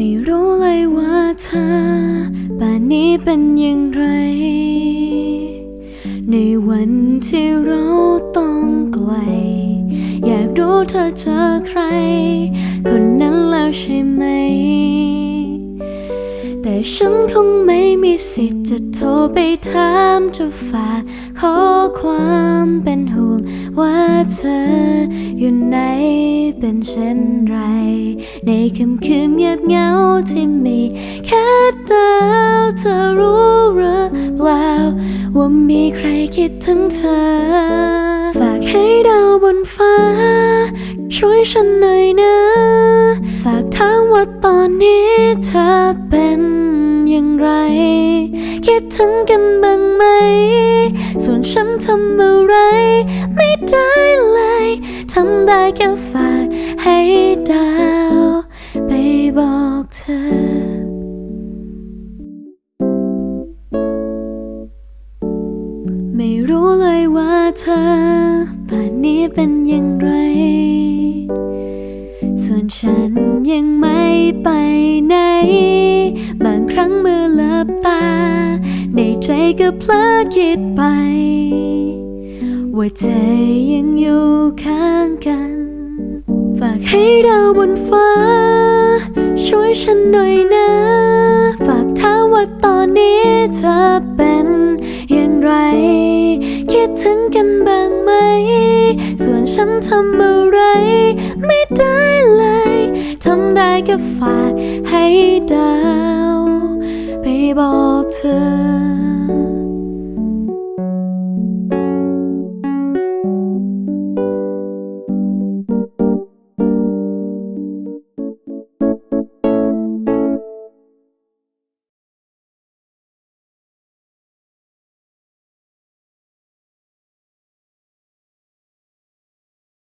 ไม่รู้เลยว่าเธอป่านนี้เป็นอย่างไร ในวันที่เราต้องไกล อยากรู้เธอเจอใคร คนนั้นแล้วใช่ไหม แต่ฉันคงไม่มีสิทธิ์จะโทรไปถามจะฝากขอความเป็นห่วงว่าเธอ อยู่ไหนเป็นเช่นไร ในค่ำคืนเงียบเหงาที่มีแค่ดาวเธอรู้หรือเปล่า ว่ามีใครคิดถึงเธอ ฝากให้ดาวบนฟ้า ช่วยฉันหน่อยนะ ฝากถามว่าตอนนี้เธอเป็นอย่างไร คิดถึงกันบ้างไหม ส่วนฉันทำอะไร ทำได้แค่ฝากให้ดาวไปบอกเธอไม่รู้เลยว่าเธอป่านนี้เป็นอย่างไร ส่วนฉันยังไม่ไปไหน บางครั้งเมื่อหลับตา ในใจก็เพลอคิดไป ว่าเธอยังอยู่ข้างกัน ฝากให้ดาวบนฟ้า ช่วยฉันหน่อยนะ ฝากถามว่าตอนนี้เธอเป็นอย่างไร คิดถึงกันบ้างไหม ส่วนฉันทำอะไร ไม่ได้เลยทำได้แค่ฝากให้ดาว ไปบอกเธอ